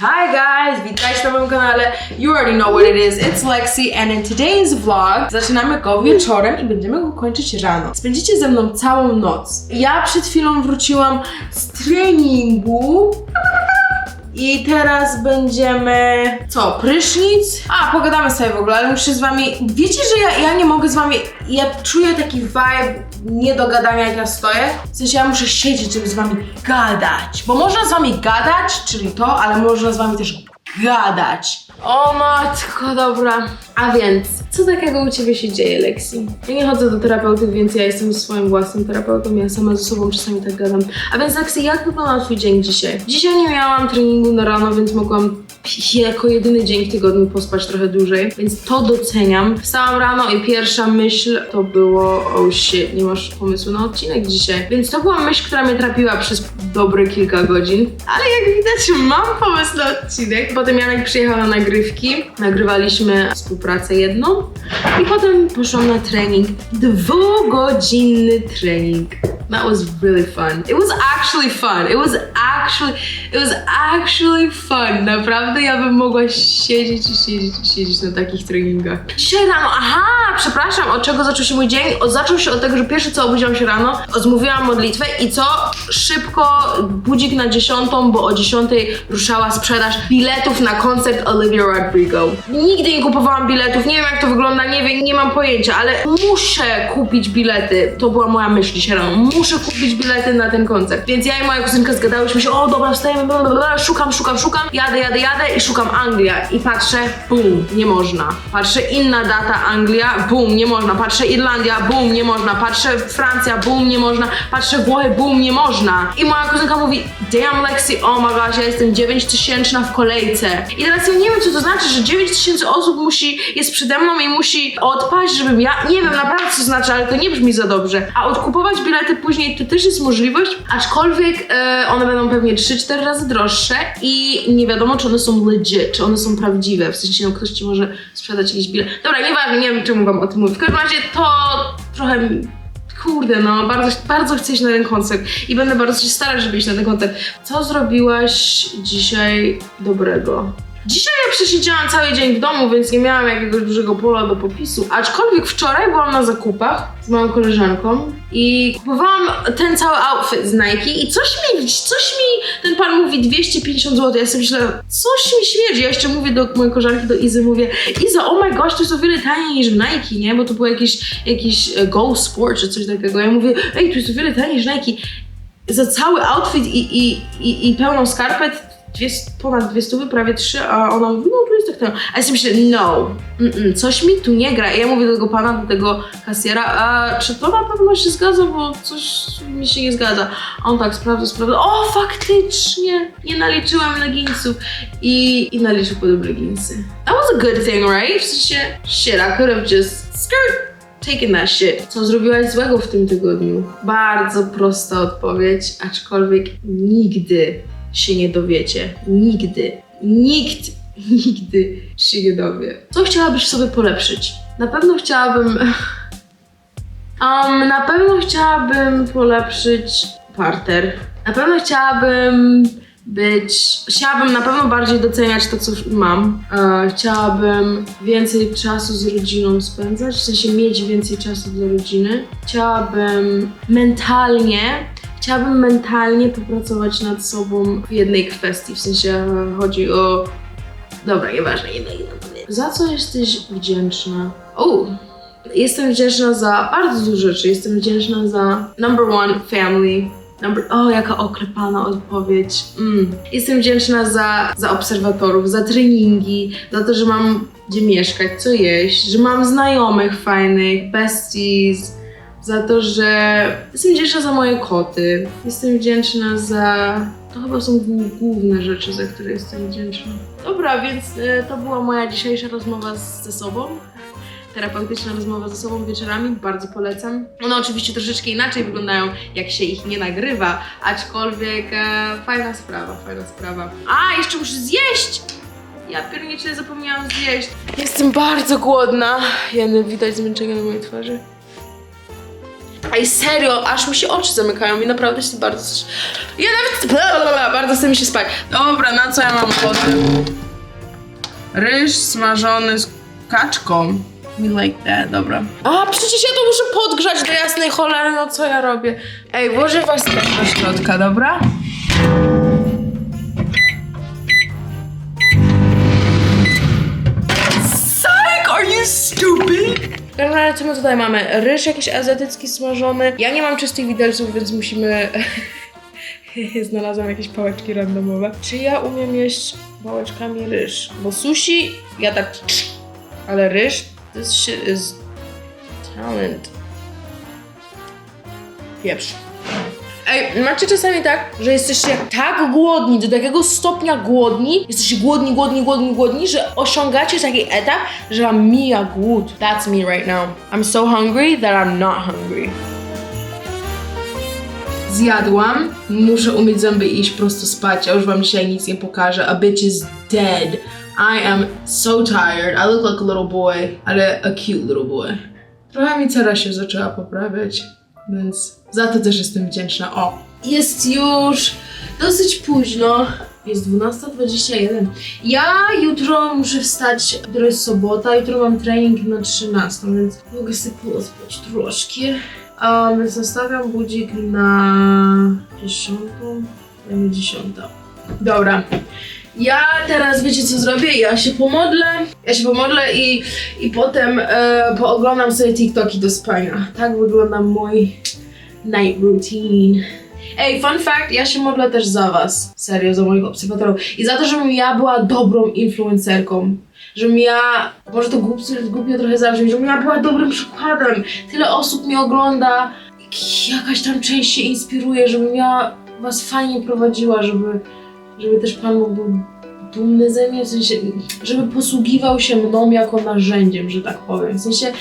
Hi guys, witajcie na moim kanale. You already know what it is. It's Lexi and in today's vlog zaczynamy go wieczorem i będziemy go kończyć rano. Spędzicie ze mną całą noc. Ja przed chwilą wróciłam z treningu. I teraz będziemy. Co? Prysznic? A, pogadamy sobie w ogóle, ale muszę z wami. Wiecie, że ja, ja nie mogę z wami. Ja czuję taki vibe nie do gadania, jak ja stoję. W sensie ja muszę siedzieć, żeby z wami gadać. Bo można z wami gadać, czyli to, ale można z wami też gadać. O matko, dobra. A więc, co takiego u ciebie się dzieje, Lexi? Ja nie chodzę do terapeuty, więc ja jestem swoim własnym terapeutą, ja sama ze sobą czasami tak gadam. A więc, Lexi, jak wyglądał twój dzień dzisiaj? Dzisiaj nie miałam treningu na rano, więc mogłam jako jedyny dzień w tygodniu pospać trochę dłużej, więc to doceniam. Wstałam rano i pierwsza myśl to było, oh shit, nie masz pomysłu na odcinek dzisiaj. Więc to była myśl, która mnie trapiła przez dobre kilka godzin. Ale jak widać, mam pomysł na odcinek. Potem Janek przyjechał na nagrywki, nagrywaliśmy współpracę jedną i potem poszłam na trening. Dwugodzinny trening. That was really fun. It was actually fun. It was actually, it was actually fun. Naprawdę ja bym mogła siedzieć i siedzieć i siedzieć na takich treningach. Dzisiaj rano, aha, przepraszam, od czego zaczął się mój dzień? O, zaczął się od tego, że pierwsze co obudziłam się rano, zmówiłam modlitwę i co? Szybko budzik na dziesiątą, bo o dziesiątej ruszała sprzedaż biletów na koncert Olivia Rodrigo. Nigdy nie kupowałam biletów, nie wiem jak to wygląda, nie wiem, nie mam pojęcia, ale muszę kupić bilety. To była moja myśl dzisiaj rano. Muszę kupić bilety na ten koncert. Więc ja i moja kuzynka zgadałyśmy się, o dobra, wstajemy, szukam, szukam, szukam, jadę, jadę, jadę i szukam Anglia. I patrzę, bum, nie można. Patrzę inna data Anglia, bum, nie można. Patrzę Irlandia, bum, nie można. Patrzę Francja, bum, nie można. Patrzę Włochy, bum, nie można. I moja kuzynka mówi, damn Lexi, oh my gosh, ja jestem 9 tysięczna w kolejce. I teraz ja nie wiem, co to znaczy, że 9 tysięcy osób musi, jest przede mną i musi odpaść, żebym ja, nie wiem naprawdę co to znaczy, ale to nie brzmi za dobrze. A odkupować bilety później to też jest możliwość, aczkolwiek e, one będą pewnie 3-4 razy droższe i nie wiadomo, czy one są legit, czy one są prawdziwe, w sensie, no ktoś ci może sprzedać jakiś bilet. Dobra, nieważne, nie wiem czemu wam o tym mówię. W każdym razie to trochę Kurde, no, bardzo, bardzo chcę iść na ten koncert i będę bardzo się starać, żeby iść na ten koncert. Co zrobiłaś dzisiaj dobrego? Dzisiaj ja przesiedziałam cały dzień w domu, więc nie miałam jakiegoś dużego pola do popisu. Aczkolwiek wczoraj byłam na zakupach z moją koleżanką i kupowałam ten cały outfit z Nike i coś mi, coś mi ten pan mówi 250 zł. Ja sobie myślę, coś mi śmierdzi. Ja jeszcze mówię do mojej koleżanki, do Izy, mówię, Iza, oh my gosh, to jest o wiele taniej niż w Nike, nie? Bo to był jakiś, jakiś e, Go Sport czy coś takiego. Ja mówię, ej, to jest o wiele taniej niż Nike. Za cały outfit i, i, i, i pełną skarpet dwie, ponad dwie stówy, prawie trzy, a ona mówi, no tu jest tak tam. A ja sobie myślę, no, mm -mm, coś mi tu nie gra. I ja mówię do tego pana, do tego kasjera, a czy to na pewno się zgadza, bo coś mi się nie zgadza. A on tak sprawdza, sprawdza, o faktycznie, nie naliczyłem leginsów. I, i naliczył podobne leginsy. That was a good thing, right? W sensie, shit, I could have just skirt taken that shit. Co zrobiłaś złego w tym tygodniu? Bardzo prosta odpowiedź, aczkolwiek nigdy się nie dowiecie. Nigdy. Nikt nigdy się nie dowie. Co chciałabyś sobie polepszyć? Na pewno chciałabym. Um, na pewno chciałabym polepszyć parter. Na pewno chciałabym być. Chciałabym na pewno bardziej doceniać to, co mam. E, chciałabym więcej czasu z rodziną spędzać, w sensie mieć więcej czasu dla rodziny. Chciałabym mentalnie chciałabym mentalnie popracować nad sobą w jednej kwestii, w sensie chodzi o... Dobra, nieważne, nie będę Za co jesteś wdzięczna? O, jestem wdzięczna za bardzo dużo rzeczy. Jestem wdzięczna za number one, family. Number, o, jaka oklepana odpowiedź. Mm. Jestem wdzięczna za, za obserwatorów, za treningi, za to, że mam gdzie mieszkać, co jeść, że mam znajomych fajnych, besties, za to, że jestem wdzięczna za moje koty. Jestem wdzięczna za. To chyba są głó- główne rzeczy, za które jestem wdzięczna. Dobra, więc e, to była moja dzisiejsza rozmowa z, ze sobą. Terapeutyczna rozmowa ze sobą wieczorami, bardzo polecam. One oczywiście troszeczkę inaczej wyglądają, jak się ich nie nagrywa, aczkolwiek e, fajna sprawa, fajna sprawa. A, jeszcze muszę zjeść! Ja piernicznie zapomniałam zjeść. Jestem bardzo głodna. Jeny, widać zmęczenie na mojej twarzy. Ej, serio, aż mi się oczy zamykają i naprawdę się bardzo... Ja nawet... Blablabla, bardzo chce mi się spać. Dobra, na co ja mam ochotę? Ryż smażony z kaczką. We like that, dobra. A, przecież ja to muszę podgrzać do jasnej cholery, no co ja robię? Ej, włożę was też do środka, dobra? Generalnie co my tutaj mamy? Ryż jakiś azjatycki smażony. Ja nie mam czystych widelców, więc musimy... Znalazłam jakieś pałeczki randomowe. Czy ja umiem jeść pałeczkami ryż? Bo sushi, ja tak... Ale ryż, this shit is talent. Pieprz. Ej, macie czasami tak, że jesteście tak głodni, do takiego stopnia głodni, jesteście głodni, głodni, głodni, głodni, że osiągacie taki etap, że wam mija głód. That's me right now. I'm so hungry that I'm not hungry. Zjadłam, muszę umyć zęby i iść prosto spać. Ja już wam dzisiaj nic nie pokażę. A bitch is dead. I am so tired. I look like a little boy, ale a cute little boy. Trochę mi cera się zaczęła poprawiać, więc za to też jestem wdzięczna. O, jest już dosyć późno. Jest 12.21. Ja jutro muszę wstać, jutro jest sobota, jutro mam trening na 13, więc mogę sobie pospać troszkę. Um, więc nastawiam budzik na 10, będzie 10. Dobra. Ja teraz wiecie co zrobię? Ja się pomodlę, ja się pomodlę i, i potem e, pooglądam sobie TikToki do spania. Tak wygląda mój night routine. Ej, fun fact, ja się modlę też za was. Serio, za moich obserwatorów. I za to, żebym ja była dobrą influencerką. Żebym ja, może to głupio, głupio trochę zabrzmi, żebym ja była dobrym przykładem. Tyle osób mnie ogląda, jakaś tam część się inspiruje, żebym ja was fajnie prowadziła, żeby, żeby też Pan Bóg był dumny ze mnie, w sensie, żeby posługiwał się mną jako narzędziem, że tak powiem. W sensie,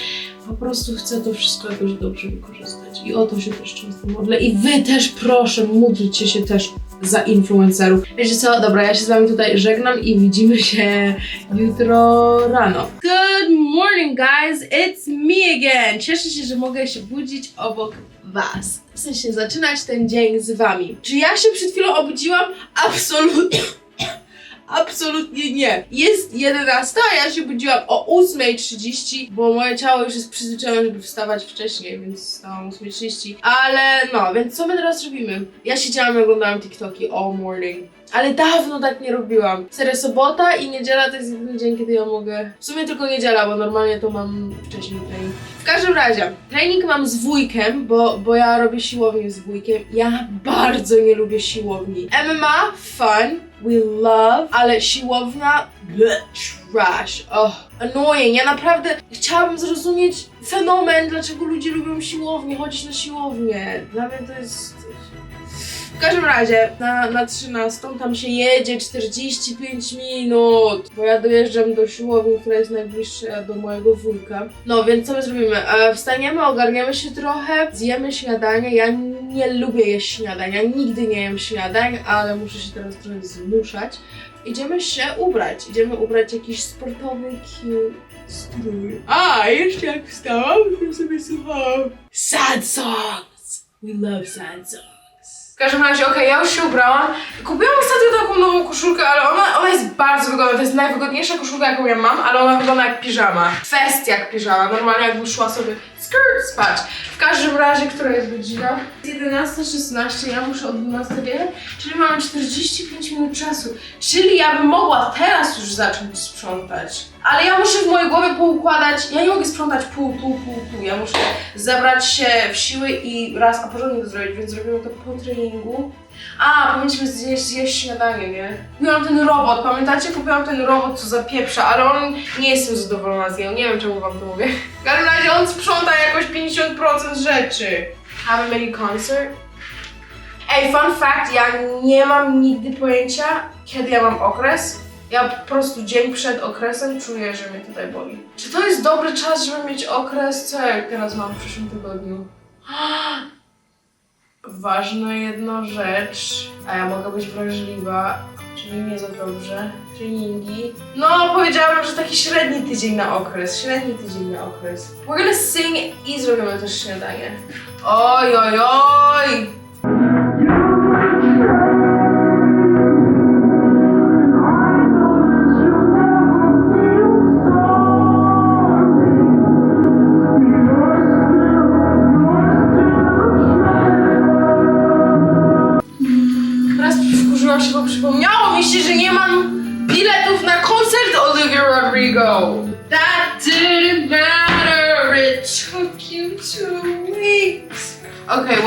po prostu chcę to wszystko jakoś dobrze wykorzystać. I o to się też często modlę. I wy też proszę, módlcie się też za influencerów. Wiecie co? Dobra, ja się z wami tutaj żegnam i widzimy się jutro rano. Good morning, guys! It's me again! Cieszę się, że mogę się budzić obok was. W sensie, zaczynać ten dzień z wami. Czy ja się przed chwilą obudziłam? Absolutnie. Absolutnie nie. Jest 11, a ja się budziłam o 8.30, bo moje ciało już jest przyzwyczajone, żeby wstawać wcześniej, więc wstałam o 8.30. Ale no, więc co my teraz robimy? Ja siedziałam i oglądałam TikToki all morning. Ale dawno tak nie robiłam. Serio, sobota i niedziela to jest jedyny dzień, kiedy ja mogę. W sumie tylko niedziela, bo normalnie to mam wcześniej trening. W każdym razie, trening mam z wujkiem, bo, bo ja robię siłownię z wujkiem. Ja bardzo nie lubię siłowni. MMA, fun, we love, ale siłownia, bleh, trash. Oh, annoying. Ja naprawdę chciałabym zrozumieć fenomen, dlaczego ludzie lubią siłownię, chodzić na siłownię. Dla mnie to jest... Każdym razie, na, na 13 tam się jedzie 45 minut, bo ja dojeżdżam do siłowni, która jest najbliższa do mojego wujka. No więc co my zrobimy? E, wstaniemy, ogarniemy się trochę, zjemy śniadanie. Ja nie lubię jeść śniadań, ja nigdy nie jem śniadań, ale muszę się teraz trochę zmuszać. Idziemy się ubrać, idziemy ubrać jakiś sportowy, cute strój. A, jeszcze jak wstałam, to sobie słuchałam sad songs. We love sad songs. Każdym razie, okej, ja już się ubrałam. Kupiłam ostatnio taką nową koszulkę, ale ona, ona jest bardzo wygodna. To jest najwygodniejsza koszulka, jaką ja mam, ale ona wygląda jak piżama. Fest jak piżama. Normalnie jakby szła sobie skirt spać. W każdym razie, która jest godzina? Jest 11.16, ja muszę o 12 wjechać, czyli mamy 45 minut czasu. Czyli ja bym mogła teraz już zacząć sprzątać. Ale ja muszę w mojej głowie poukładać, ja nie mogę sprzątać pół, pół, pół, pół. Ja muszę zabrać się w siły i raz, a porządnie to zrobić, więc zrobimy to po treningu. A, powinniśmy zjeść, zjeść śniadanie, nie? Kupiłam ten robot, pamiętacie? Kupiłam ten robot, co zapieprza, ale on nie jestem zadowolona z niego, nie wiem czemu wam to mówię. W każdym razie on sprząta jakoś 50% rzeczy. Have a mini concert? Ej, fun fact, ja nie mam nigdy pojęcia, kiedy ja mam okres. Ja po prostu dzień przed okresem czuję, że mnie tutaj boli. Czy to jest dobry czas, żeby mieć okres? Co ja teraz mam w przyszłym tygodniu? Ważna jedna rzecz, a ja mogę być wrażliwa. Czyli nie za dobrze. Treningi. No, powiedziałabym, że taki średni tydzień na okres. Średni tydzień na okres. We're gonna sing i zrobimy też śniadanie. Oj, oj, oj!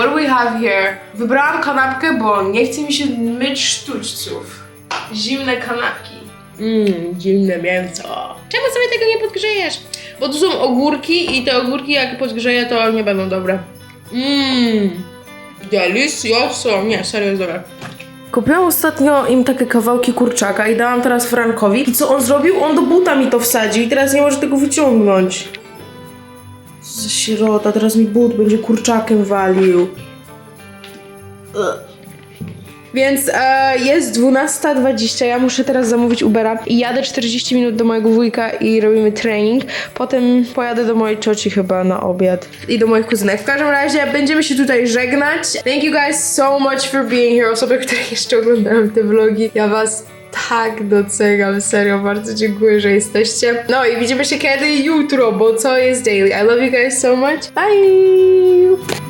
What do we have here? Wybrałam kanapkę, bo nie chce mi się myć sztućców. Zimne kanapki. Mmm, zimne mięso. Czemu sobie tego nie podgrzejesz? Bo tu są ogórki i te ogórki jak podgrzeję to nie będą dobre. Mmm. Delicioso. Nie, serio jest dobre. Kupiłam ostatnio im takie kawałki kurczaka i dałam teraz Frankowi. I co on zrobił? On do buta mi to wsadził i teraz nie może tego wyciągnąć. Za sierota, teraz mi but będzie kurczakiem walił. Ugh. Więc e, jest 12.20, ja muszę teraz zamówić Ubera i jadę 40 minut do mojego wujka i robimy trening. Potem pojadę do mojej cioci chyba na obiad i do moich kuzynek. W każdym razie będziemy się tutaj żegnać. Thank you guys so much for being here. Osoby, które jeszcze oglądają te vlogi, ja was tak doceniam, serio, bardzo dziękuję, że jesteście. No i widzimy się kiedy jutro, bo co jest daily. I love you guys so much. Bye!